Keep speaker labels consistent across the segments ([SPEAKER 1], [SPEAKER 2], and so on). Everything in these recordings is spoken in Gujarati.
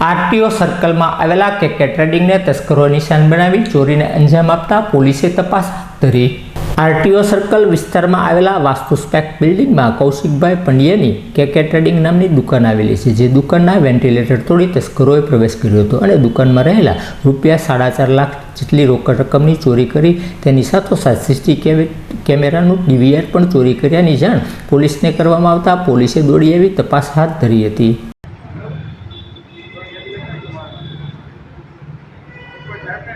[SPEAKER 1] આરટીઓ સર્કલમાં આવેલા કેકે ટ્રેડિંગને તસ્કરો નિશાન બનાવી ચોરીને અંજામ આપતા પોલીસે તપાસ હાથ ધરી. આરટીઓ સર્કલ વિસ્તારમાં આવેલા વાસ્તુસ્પેક બિલ્ડિંગમાં કૌશિકભાઈ પંડ્યાની કેકે ટ્રેડિંગ નામની દુકાન આવેલી છે, જે દુકાનના વેન્ટિલેટર તોડી તસ્કરોએ પ્રવેશ કર્યો હતો અને દુકાનમાં રહેલા રૂપિયા સાડા ચાર લાખ જેટલી રોકડ રકમની ચોરી કરી તેની સાથોસાથ સીસીટીવી કેમેરાનું ડીવીઆર પણ ચોરી કર્યાની જાણ પોલીસને કરવામાં આવતા પોલીસે દોડી આવી તપાસ હાથ ધરી હતી. Perfect.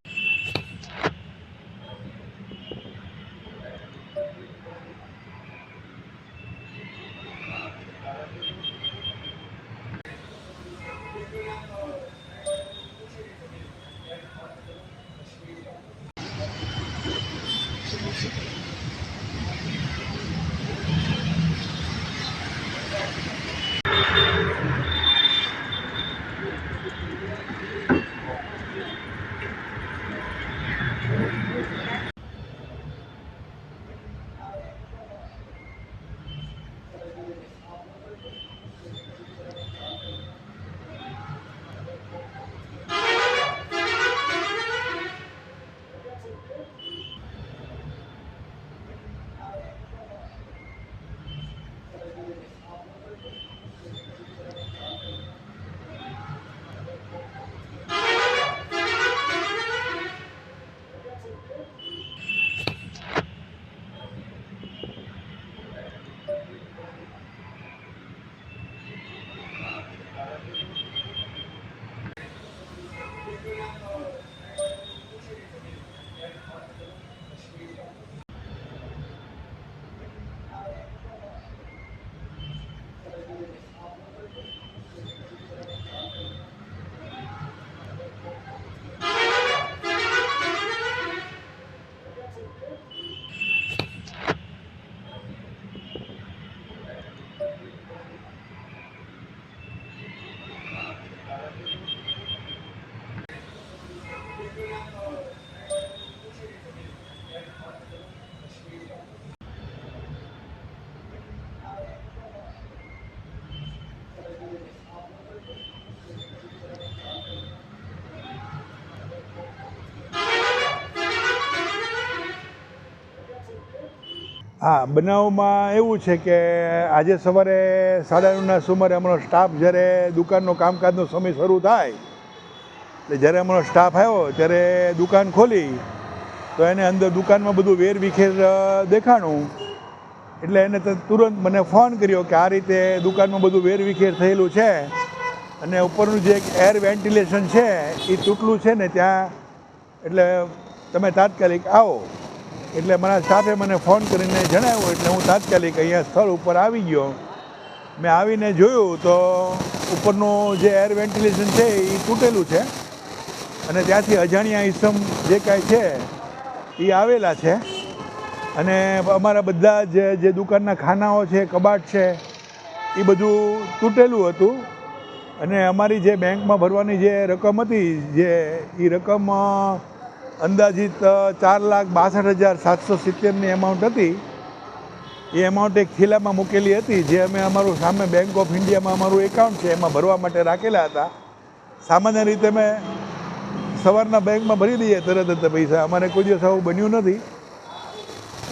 [SPEAKER 2] હા, બનાવમાં એવું છે કે આજે સવારે સાડા નવના સુમારે અમારો સ્ટાફ જ્યારે દુકાનનો કામકાજનો સમય શરૂ થાય, એટલે જ્યારે અમારો સ્ટાફ આવ્યો, ત્યારે દુકાન ખોલી, તો એને અંદર દુકાનમાં બધું વેર વિખેર દેખાણું. એટલે એને તુરંત મને ફોન કર્યો કે આ રીતે દુકાનમાં બધું વેર વિખેર થયેલું છે અને ઉપરનું જે એક એર વેન્ટિલેશન છે, એ તૂટલું છે ને ત્યાં. એટલે તમે તાત્કાલિક આવો. એટલે મારા સ્ટાફે મને ફોન કરીને જણાવ્યું, એટલે હું તાત્કાલિક અહીંયા સ્થળ ઉપર આવી ગયો. મેં આવીને જોયું તો ઉપરનું જે એર વેન્ટિલેશન છે એ તૂટેલું છે. અને ત્યાંથી અજાણ્યા ઇસમ જે કાંઈ છે એ આવેલા છે. અને અમારા બધા જ, જે દુકાનના ખાનાઓ છે, કબાટ છે, એ બધું તૂટેલું હતું. અને અમારી જે બેંકમાં ભરવાની જે રકમ હતી, જે એ રકમ અંદાજિત ચાર લાખ બાસઠ હજાર સાતસો સિત્તેરની એમાઉન્ટ હતી. એ એમાઉન્ટ એક થીલામાં મૂકેલી હતી, જે અમે અમારું સામે બેંક ઓફ ઇન્ડિયામાં અમારું એકાઉન્ટ છે, એમાં ભરવા માટે રાખેલા હતા. સામાન્ય રીતે મેં સવારના બેંકમાં ભરી દઈએ, તરત જ પૈસા. અમારે કોઈ દિવસ આવું બન્યું નથી.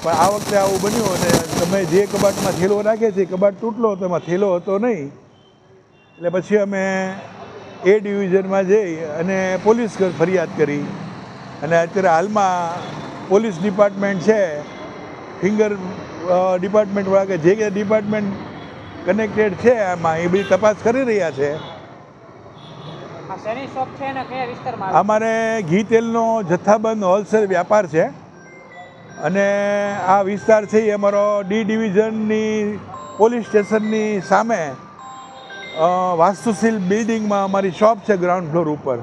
[SPEAKER 2] પણ આ વખતે આવું બન્યું અને તમે જે કબાટમાં થેલો રાખે છે, એ કબાટ તૂટલો હતો એમાં થેલો હતો નહીં. એટલે પછી અમે એ ડિવિઝનમાં જઈ અને પોલીસ ફરિયાદ કરી. અને અત્યારે હાલમાં પોલીસ ડિપાર્ટમેન્ટ છે ફિંગર ડિપાર્ટમેન્ટવાળા કે જે કે ડિપાર્ટમેન્ટ કનેક્ટેડ છે આમાં એ બધી તપાસ કરી રહ્યા છે? અમારે ઘી તેલનો જથ્થાબંધ હોલસેલ વ્યાપાર છે. અને આ વિસ્તાર છે એ અમારો ડી ડિવિઝનની પોલીસ સ્ટેશનની સામે વાસ્તુશીલ બિલ્ડિંગમાં અમારી શોપ છે ગ્રાઉન્ડ ફ્લોર ઉપર.